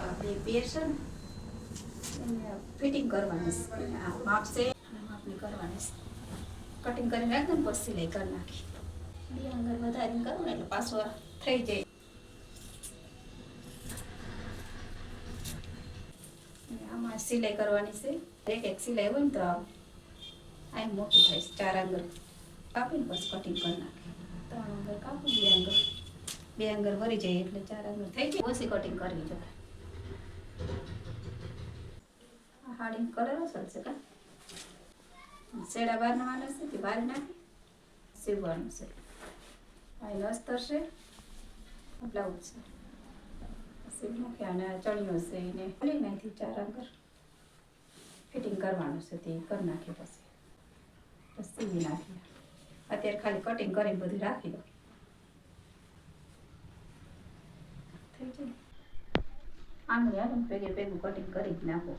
આ બે પેર ને. ફિટિંગ કરવાની છે. આ માપ છે. માપની કરવાની કટિંગ કરીને એકદમ પછી સિલાઈ કરી નાખી. બે અંગર વધારીને કરું ને એટલે પાછો થઈ જાય. આમાં સિલાઈ કરવાની છે. એક એક સિલાઈ હોય ને તો આ મોટું થાય છે. ચાર આંગળ. કાપીને પછી કટિંગ કરી નાખે. ત્રણ આંગળ કાપું, બે આંગળ. બે આંગળ ભરી જાય એટલે ચાર આંગળ થઈ જાય. ઓછી કટિંગ કરવી જોઈએ. આ હાડીનો કલર અસર છે કા શેડા બહાર નાખવાના છે કે બાર નાખી સીવવાનું છે આ અસ્તર છે બ્લાઉઝ છે સીવ નાખી અને ચણિયો છે એને ખોલી નાખી ચાર અંગર ફિટિંગ કરવાનું છે તે કરી નાખી પછી પછી સીવી નાખી અત્યારે ખાલી કટિંગ કરીને બધું રાખી દો થઈ જાય આનું યાર ભેગે ભેગું કટિંગ કરી જ નાખો.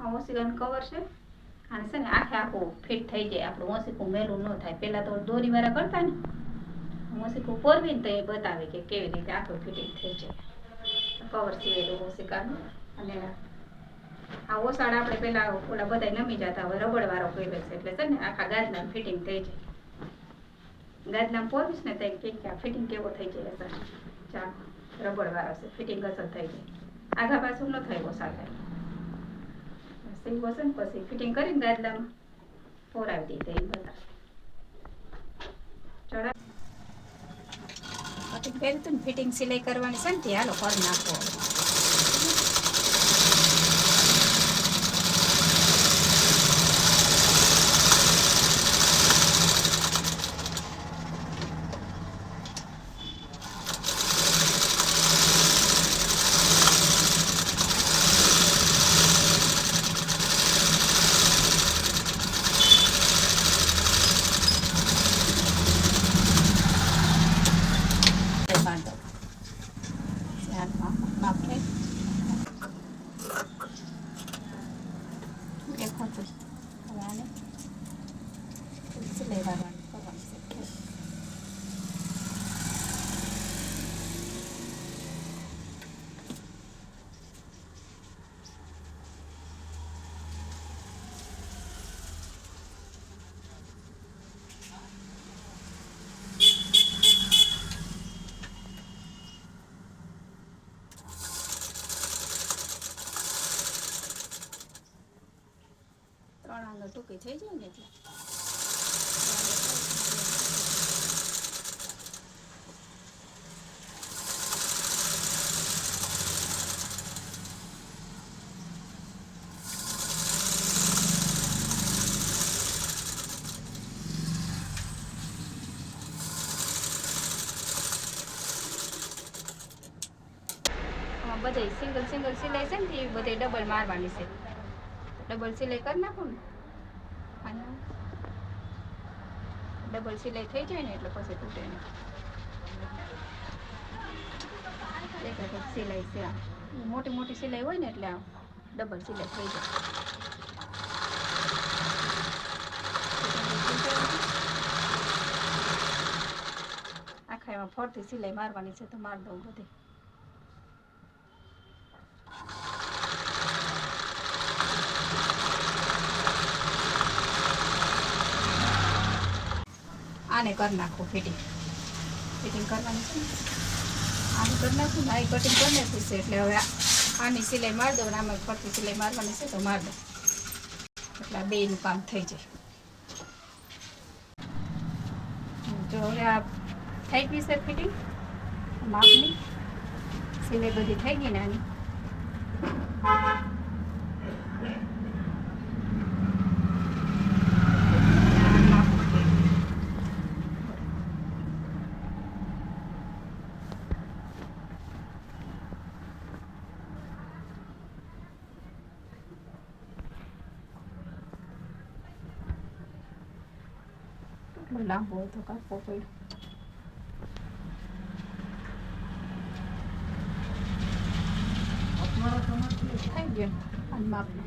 આ ઓસિકાનું કવર છે. અને છે ને આખે આખું ફિટ થઈ જાય. આપણું ઓસિકું મેલું ન થાય. પહેલાં તો દોરીવાળા કરતા ને. ઓસિકું પોરવીને તો એ બતાવે કે કેવી રીતે આખું ફિટિંગ થઈ જાય. કવર સિવેલું ઓસિકાનું. અને આ ઓસાડ આપણે પહેલાં ઓલા બધા નમી જતા હવે રબડવાળો કર્યો છે. એટલે છે ને આખા ગાજના ફિટિંગ થઈ જાય. ગાદલામાં પોરવીશ ને ત્યાં કે આ ફિટિંગ કેવો થઈ જાય અસર ચાલો રબડ વાળો છે. ફિટિંગ અસર થઈ જાય. આગા પાછું ન થાય ઓસાડ થાય સીવ હશે ને પછી ફિટિંગ કરીને ગાદલામાં પોરાવી દઈ દઈ બધા ચડા પછી પહેલું ફિટિંગ સિલાઈ કરવાની છે ને તે હાલો કરી નાખો બાંધો ધ્યાનમાં માપ થઈ દેખો તો હવે આને સિલાઈ વાળવાની કરવાની છે ત્રણ આંગળ ટૂંકી થઈ જાય ને એટલે. સિંગલ સિંગલ સિલાઈ છે ને એ બધે ડબલ મારવાની છે. ડબલ સિલાઈ કરી નાખો ને? ડબલ સિલાઈ થઈ જાય ને એટલે પછી તૂટે નહીં. એક સિલાઈ છે આ મોટી મોટી સિલાઈ હોય ને એટલે આ ડબલ સિલાઈ થઈ જાય. આખા એમાં ફરતી સિલાઈ મારવાની છે તો માર દઉં બધી. આને કરી નાખું ફિટિંગ ફિટિંગ કરવાની છે આનું કરી નાખું ને, આ કટિંગ કરી નાખું છે એટલે હવે આની સિલાઈ મારી દઉં ને આમાં ફરતી સિલાઈ મારવાની છે તો માર દઉં. એટલે આ બેયનું કામ થઈ જાય. જો હવે આ થઈ ગઈ છે ફિટિંગ માપની. સિલાઈ બધી થઈ ગઈ ને એટલો લાંબો હોય તો કાપવો પડ્યો થઈ ગયો માપનો